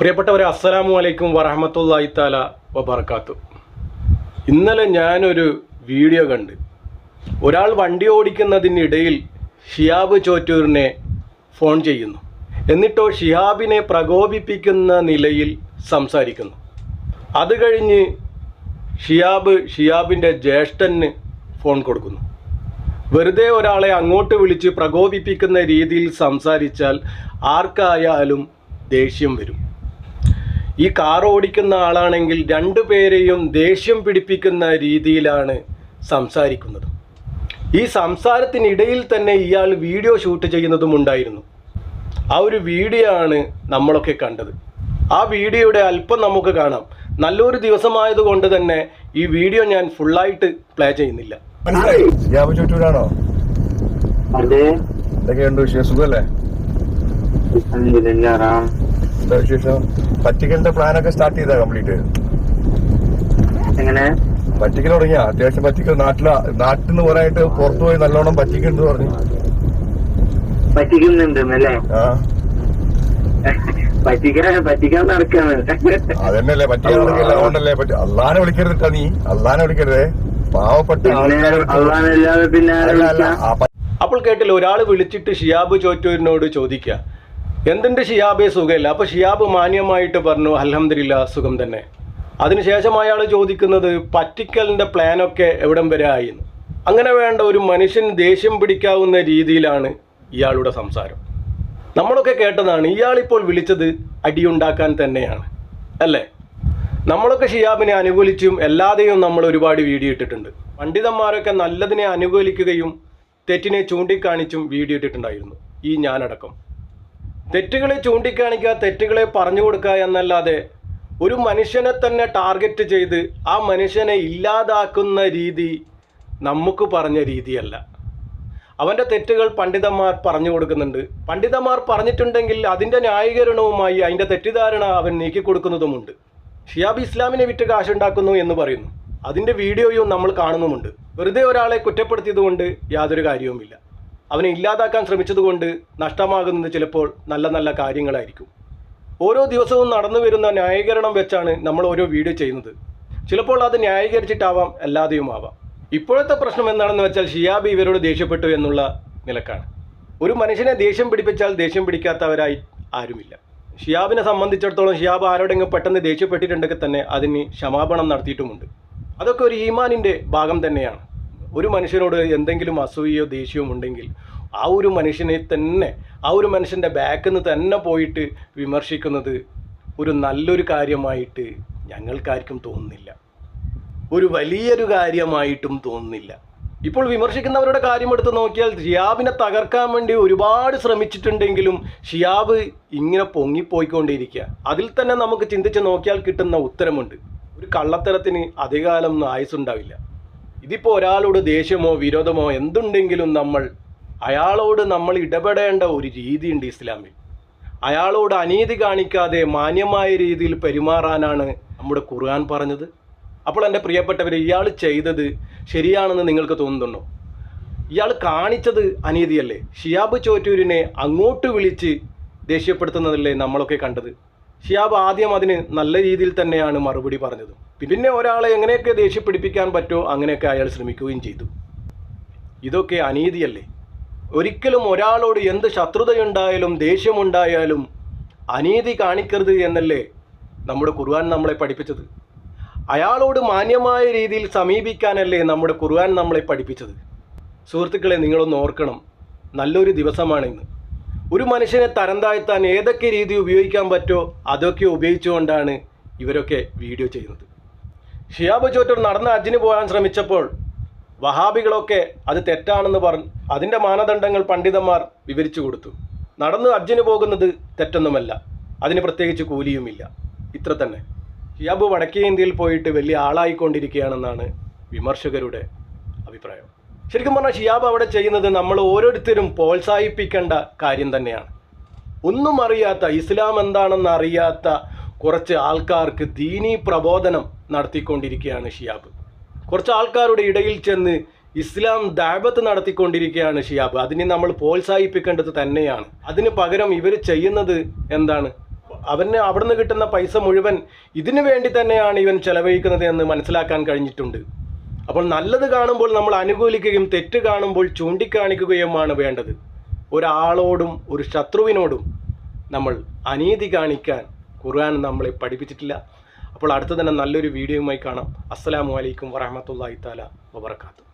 പ്രിയപ്പെട്ടവരെ അസ്സലാമു അലൈക്കും വറഹമത്തല്ലാഹി താല വബർക്കാത്തു ഇന്നലെ ഞാനൊരു വീഡിയോ കണ്ട്. ഒരാൾ വണ്ടി ഓടിക്കുന്നതിനിടയിൽ ഷിയാബ് ചോറ്റൂരിനെ ഫോൺ ചെയ്യുന്നു. എന്നിട്ടോ ഷിഹാബിനെ പ്രകോപിപ്പിക്കുന്ന നിലയിൽ സംസാരിക്കുന്നു. അത് കഴിഞ്ഞ് ഷിയാബ് ഷിയാബിന്റെ ജ്യേഷ്ഠന് ഫോൺ കൊടുക്കുന്നു. വെറുതെ ഒരാളെ അങ്ങോട്ട് വിളിച്ച് പ്രകോപിപ്പിക്കുന്ന രീതിയിൽ സംസാരിച്ചാൽ ആർക്കായാലും ദേഷ്യം വരും. ഈ കാർ ഓടിക്കുന്ന ആളാണെങ്കിൽ രണ്ടു പേരെയും ദേഷ്യം പിടിപ്പിക്കുന്ന രീതിയിലാണ് സംസാരിക്കുന്നത്. ഈ സംസാരത്തിനിടയിൽ തന്നെ ഇയാൾ വീഡിയോ ഷൂട്ട് ചെയ്യുന്നതും ഉണ്ടായിരുന്നു. ആ ഒരു വീഡിയോ ആണ് നമ്മളൊക്കെ കണ്ടത്. ആ വീഡിയോയുടെ അല്പം നമുക്ക് കാണാം. നല്ലൊരു ദിവസമായതുകൊണ്ട് തന്നെ ഈ വീഡിയോ ഞാൻ ഫുള്ളായിട്ട് പ്ലേ ചെയ്യുന്നില്ല. മനസ്സിലായി? ചുറ്റൂരാണോ? അതെ. എന്തൊക്കെയുണ്ട് വിശേഷം? സുഖല്ലേ വിശേഷം? പറ്റിക്കലിന്റെ പ്ലാനൊക്കെ സ്റ്റാർട്ട് ചെയ്താ കംപ്ലീറ്റ് എങ്ങനെ? പറ്റിക്കൽ തുടങ്ങിയ. അത്യാവശ്യം പറ്റിക്കൽ നാട്ടില. നാട്ടിൽ നിന്ന് പോരായിട്ട് പുറത്തു പോയി നല്ലോണം പറ്റിക്കുന്നുണ്ട് പറഞ്ഞു. പറ്റിക്കുന്നുണ്ടെന്നല്ലേ ആ. അതന്നെയല്ലേ നടക്കില്ല. അതുകൊണ്ടല്ലേ പറ്റി അള്ളാനെ വിളിക്കരുത് ട്ടാ നീ. അള്ളാനെ വിളിക്കരുത്. പാവപ്പെട്ട അപ്പോൾ കേട്ടില്ല ഒരാൾ വിളിച്ചിട്ട് ഷിയാബ് ചോറ്റൂരിനോട് ചോദിക്കുക എന്തിന്റെ ഷിയാബെ? സുഖമില്ല. അപ്പോൾ ഷിയാബ് മാന്യമായിട്ട് പറഞ്ഞു അലഹമ്മദില്ല സുഖം തന്നെ. അതിനുശേഷം അയാൾ ചോദിക്കുന്നത് പറ്റിക്കലിന്റെ പ്ലാനൊക്കെ എവിടം വരെ ആയിരുന്നു അങ്ങനെ വേണ്ട ഒരു മനുഷ്യൻ ദേഷ്യം പിടിക്കാവുന്ന രീതിയിലാണ് ഇയാളുടെ സംസാരം. നമ്മളൊക്കെ കേട്ടതാണ് ഇയാളിപ്പോൾ വിളിച്ചത് അടിയുണ്ടാക്കാൻ തന്നെയാണ്. അല്ലേ? നമ്മളൊക്കെ ഷിയാബിനെ അനുകൂലിച്ചും എല്ലാതെയും നമ്മൾ ഒരുപാട് വീഡിയോ ഇട്ടിട്ടുണ്ട്. പണ്ഡിതന്മാരൊക്കെ നല്ലതിനെ അനുകൂലിക്കുകയും തെറ്റിനെ ചൂണ്ടിക്കാണിച്ചും വീഡിയോ ഇട്ടിട്ടുണ്ടായിരുന്നു ഈ ഞാനടക്കം. തെറ്റുകളെ ചൂണ്ടിക്കാണിക്കുക തെറ്റുകളെ പറഞ്ഞു കൊടുക്കുക എന്നല്ലാതെ ഒരു മനുഷ്യനെ തന്നെ ടാർഗറ്റ് ചെയ്ത് ആ മനുഷ്യനെ ഇല്ലാതാക്കുന്ന രീതി നമുക്ക് പറഞ്ഞ രീതിയല്ല. അവന്റെ തെറ്റുകൾ പണ്ഡിതന്മാർ പറഞ്ഞു കൊടുക്കുന്നുണ്ട്. പണ്ഡിതന്മാർ പറഞ്ഞിട്ടുണ്ടെങ്കിൽ അതിന്റെ ന്യായീകരണവുമായി അതിന്റെ തെറ്റിദ്ധാരണ അവൻ നീക്കി കൊടുക്കുന്നതുമുണ്ട്. ഷിയാബ് ഇസ്ലാമിനെ വിറ്റ് കാശുണ്ടാക്കുന്നു എന്ന് പറയുന്നു. അതിന്റെ വീഡിയോയും നമ്മൾ കാണുന്നുമുണ്ട്. വെറുതെ ഒരാളെ കുറ്റപ്പെടുത്തിയതുകൊണ്ട് യാതൊരു കാര്യവുമില്ല. അവനെ ഇല്ലാതാക്കാൻ ശ്രമിച്ചതുകൊണ്ട് നഷ്ടമാകുന്നത് ചിലപ്പോൾ നല്ല നല്ല കാര്യങ്ങളായിരിക്കും. ഓരോ ദിവസവും നടന്നു വരുന്ന ന്യായീകരണം വെച്ചാണ് നമ്മൾ ഓരോ വീഡിയോ ചെയ്യുന്നത്. ചിലപ്പോൾ അത് ന്യായീകരിച്ചിട്ടാവാം അല്ലാതെയും ആവാം. ഇപ്പോഴത്തെ പ്രശ്നം എന്താണെന്ന് വെച്ചാൽ ഷിയാബ് ഇവരോട് ദേഷ്യപ്പെട്ടു എന്നുള്ള നിലക്കാണ്. ഒരു മനുഷ്യനെ ദേഷ്യം പിടിപ്പിച്ചാൽ ദേഷ്യം പിടിക്കാത്തവരായി ആരുമില്ല. ഷിയാബിനെ സംബന്ധിച്ചിടത്തോളം ഷിയാബ് ആരോടെങ്കിലും പെട്ടെന്ന് ദേഷ്യപ്പെട്ടിട്ടുണ്ടെങ്കിൽ തന്നെ അതിന് ക്ഷമാപണം നടത്തിയിട്ടുമുണ്ട്. അതൊക്കെ ഒരു ഈമാനിന്റെ ഭാഗം തന്നെയാണ്. ഒരു മനുഷ്യനോട് എന്തെങ്കിലും അസൂയയോ ദേഷ്യവും ഉണ്ടെങ്കിൽ ആ ഒരു മനുഷ്യനെ തന്നെ ആ ഒരു മനുഷ്യന്റെ ബാക്കിൽ നിന്ന് തന്നെ പോയിട്ട് വിമർശിക്കുന്നത് ഒരു നല്ലൊരു കാര്യമായിട്ട് ഞങ്ങൾക്കാർക്കും തോന്നുന്നില്ല. ഒരു വലിയൊരു കാര്യമായിട്ടും തോന്നുന്നില്ല. ഇപ്പോൾ വിമർശിക്കുന്നവരുടെ കാര്യം എടുത്ത് നോക്കിയാൽ ഷിയാബിനെ തകർക്കാൻ വേണ്ടി ഒരുപാട് ശ്രമിച്ചിട്ടുണ്ടെങ്കിലും ഷിയാബ് ഇങ്ങനെ പൊങ്ങിപ്പോയിക്കൊണ്ടിരിക്കുക. അതിൽ തന്നെ നമുക്ക് ചിന്തിച്ച് നോക്കിയാൽ കിട്ടുന്ന ഉത്തരമുണ്ട്. ഒരു കള്ളത്തരത്തിന് അധികാലം ഒന്നും ആയുസുണ്ടാവില്ല ഇതിപ്പോൾ ഒരാളോട് ദേഷ്യമോ വിരോധമോ എന്തുണ്ടെങ്കിലും നമ്മൾ അയാളോട് നമ്മൾ ഇടപെടേണ്ട ഒരു രീതിയുണ്ട് ഇസ്ലാമിൽ. അയാളോട് അനീതി കാണിക്കാതെ മാന്യമായ രീതിയിൽ പെരുമാറാനാണ് നമ്മുടെ ഖുർആൻ പറഞ്ഞത്. അപ്പോൾ എന്റെ പ്രിയപ്പെട്ടവർ ഇയാൾ ചെയ്തത് ശരിയാണെന്ന് നിങ്ങൾക്ക് തോന്നുന്നുണ്ടോ? ഇയാൾ കാണിച്ചത് അനീതിയല്ലേ? ഷിയാബ് ചോറ്റൂരിനെ അങ്ങോട്ട് വിളിച്ച് ദേഷ്യപ്പെടുത്തുന്നതല്ലേ നമ്മളൊക്കെ കണ്ടത്? ഷിയാബ് ആദ്യം അതിന് നല്ല രീതിയിൽ തന്നെയാണ് മറുപടി പറഞ്ഞത്. പിന്നെ ഒരാളെ എങ്ങനെയൊക്കെ ദേഷ്യപ്പിടിപ്പിക്കാൻ പറ്റോ അങ്ങനെയൊക്കെ അയാൾ ശ്രമിക്കുകയും ചെയ്തു. ഇതൊക്കെ അനീതിയല്ലേ? ഒരിക്കലും ഒരാളോട് എന്ത് ശത്രുതയുണ്ടായാലും ദേഷ്യമുണ്ടായാലും അനീതി കാണിക്കരുത് എന്നല്ലേ നമ്മുടെ ഖുർആൻ നമ്മളെ പഠിപ്പിച്ചത്. അയാളോട് മാന്യമായ രീതിയിൽ സമീപിക്കാനല്ലേ നമ്മുടെ ഖുർആൻ നമ്മളെ പഠിപ്പിച്ചത്. സുഹൃത്തുക്കളെ നിങ്ങളൊന്ന് ഓർക്കണം. നല്ലൊരു ദിവസമാണ് ഇന്ന്. ഒരു മനുഷ്യനെ തരം താഴ്ത്താൻ ഏതൊക്കെ രീതി ഉപയോഗിക്കാൻ പറ്റുമോ അതൊക്കെ ഉപയോഗിച്ചുകൊണ്ടാണ് ഇവരൊക്കെ വീഡിയോ ചെയ്യുന്നത്. ഷിയാബ് ചോറ്റൂർ നടന്ന അജിന് പോകാൻ ശ്രമിച്ചപ്പോൾ വഹാബികളൊക്കെ അത് തെറ്റാണെന്ന് പറഞ്ഞ് അതിന്റെ മാനദണ്ഡങ്ങൾ പണ്ഡിതന്മാർ വിവരിച്ചു കൊടുത്തു. നടന്ന് അജ്ജിന് പോകുന്നത് തെറ്റൊന്നുമല്ല. അതിന് പ്രത്യേകിച്ച് കൂലിയുമില്ല. ഇത്ര തന്നെ. ഷിയാബ് വടക്കേ ഇന്ത്യയിൽ പോയിട്ട് വലിയ ആളായിക്കൊണ്ടിരിക്കുകയാണെന്നാണ് വിമർശകരുടെ അഭിപ്രായം. ശരിക്കും പറഞ്ഞാൽ ഷിയാബ് അവിടെ ചെയ്യുന്നത് നമ്മൾ ഓരോരുത്തരും പ്രോത്സാഹിപ്പിക്കേണ്ട കാര്യം തന്നെയാണ്. ഒന്നും അറിയാത്ത ഇസ്ലാം എന്താണെന്ന് അറിയാത്ത കുറച്ച് ആൾക്കാർക്ക് ദീനി പ്രബോധനം നടത്തിക്കൊണ്ടിരിക്കുകയാണ് ഷിയാബ്. കുറച്ച് ആൾക്കാരുടെ ഇടയിൽ ചെന്ന് ഇസ്ലാം ദാബത്ത് നടത്തിക്കൊണ്ടിരിക്കുകയാണ് ഷിയാബ്. അതിനെ നമ്മൾ പ്രോത്സാഹിപ്പിക്കേണ്ടത് തന്നെയാണ്. അതിന് പകരം ഇവർ ചെയ്യുന്നത് എന്താണ്? അവന് അവിടുന്ന് കിട്ടുന്ന പൈസ മുഴുവൻ ഇതിനു വേണ്ടി തന്നെയാണ് ഇവൻ ചെലവഴിക്കുന്നത് എന്ന് മനസ്സിലാക്കാൻ കഴിഞ്ഞിട്ടുണ്ട്. അപ്പോൾ നല്ലത് കാണുമ്പോൾ നമ്മൾ അനുകൂലിക്കുകയും തെറ്റ് കാണുമ്പോൾ ചൂണ്ടിക്കാണിക്കുകയുമാണ് വേണ്ടത്. ഒരാളോടും ഒരു ശത്രുവിനോടും നമ്മൾ അനീതി കാണിക്കാൻ ഖുർആൻ നമ്മളെ പഠിപ്പിച്ചിട്ടില്ല. അപ്പോൾ അടുത്ത തന്നെ നല്ലൊരു വീഡിയോയുമായി കാണാം. അസ്സലാമു അലൈക്കും വറഹമത്തല്ലാഹി താല വബർക്കാത്തു